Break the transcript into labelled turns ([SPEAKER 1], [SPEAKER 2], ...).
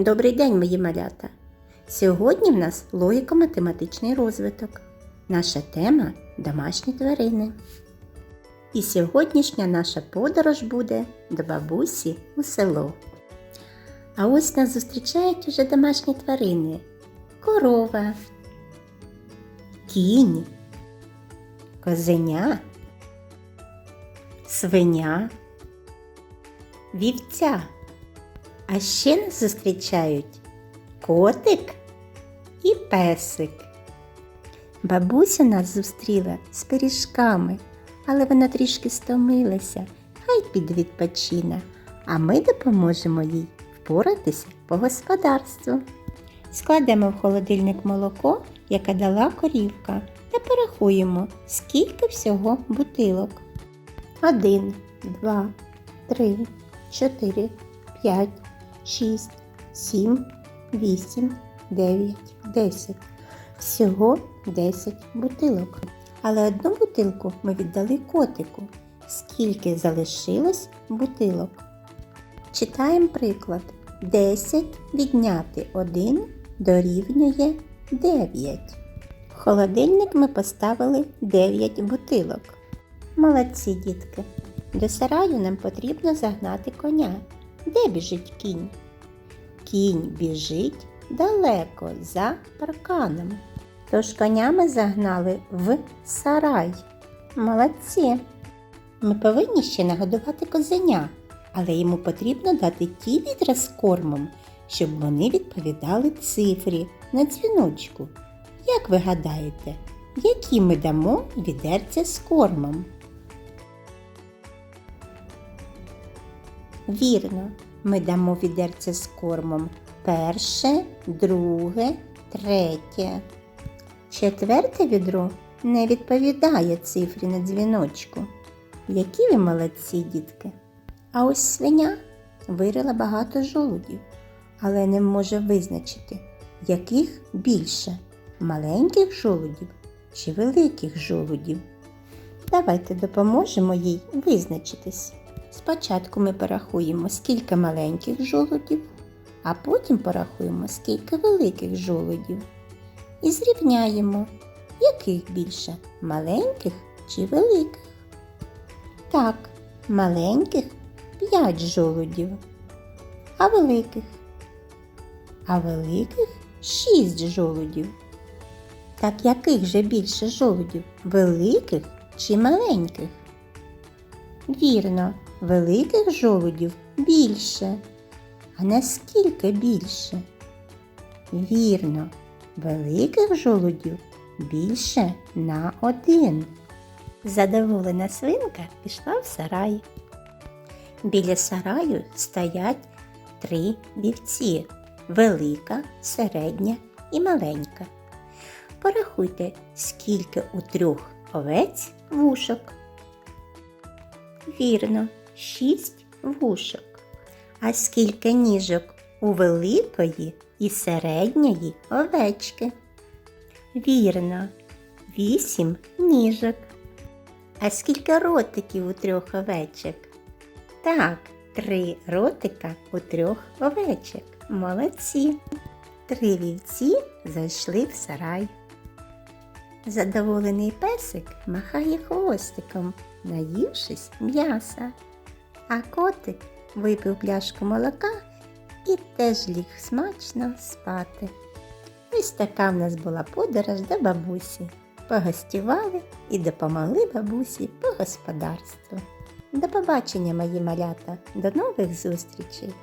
[SPEAKER 1] Добрий день, мої малята! Сьогодні в нас логіко-математичний розвиток. Наша тема домашні тварини. І сьогоднішня наша подорож буде до бабусі у село. А ось нас зустрічають уже домашні тварини: корова, кінь, козеня, свиня, вівця. А ще нас зустрічають котик і песик. Бабуся нас зустріла з пиріжками, але вона трішки стомилася, хай піде відпочине, а ми допоможемо їй впоратися по господарству. Складемо в холодильник молоко, яке дала корівка, та порахуємо, скільки всього бутилок. Один, два, три, чотири, п'ять, шість, сім, вісім, дев'ять, десять. Всього 10 бутилок. Але одну бутилку ми віддали котику. Скільки залишилось бутилок? Читаємо приклад. 10 відняти 1 дорівнює 9. В холодильник ми поставили 9 бутилок. Молодці, дітки. До сараю нам потрібно загнати коня. Де біжить кінь? Кінь біжить далеко за парканом. Тож коня ми загнали в сарай. Молодці. Ми повинні ще нагодувати козеня, але йому потрібно дати ті відра з кормом, щоб вони відповідали цифрі на дзвіночку. Як ви гадаєте, які ми дамо відерця з кормом? Вірно, ми дамо відерце з кормом перше, друге, третє. Четверте відро не відповідає цифрі на дзвіночку. Які ви молодці, дітки! А ось свиня вирила багато жолудів, але не може визначити, яких більше маленьких жолудів чи великих жолудів. Давайте допоможемо їй визначитись. Спочатку ми порахуємо, скільки маленьких жолудів, а потім порахуємо, скільки великих жолудів. І зрівняємо, яких більше маленьких чи великих. Так, маленьких 5 жолудів, а великих. А великих 6 жолудів. Так яких же більше жолудів? Великих чи маленьких? Вірно, великих жолудів більше. А наскільки більше? Вірно, великих жолудів більше на один. Задоволена свинка пішла в сарай. Біля сараю стоять три вівці велика, середня і маленька. Порахуйте, скільки у трьох овець вушок. Вірно, шість вушок. А скільки ніжок у великої і середньої овечки? Вірно, вісім ніжок. А скільки ротиків у трьох овечок? Так, три ротика у трьох овечок. Молодці. Три вівці зайшли в сарай. Задоволений песик махає хвостиком, наївшись м'яса. А котик випив пляшку молока і теж ліг смачно спати. Ось така в нас була подорож до бабусі. Погостювали і допомогли бабусі по господарству. До побачення, мої малята, до нових зустрічей!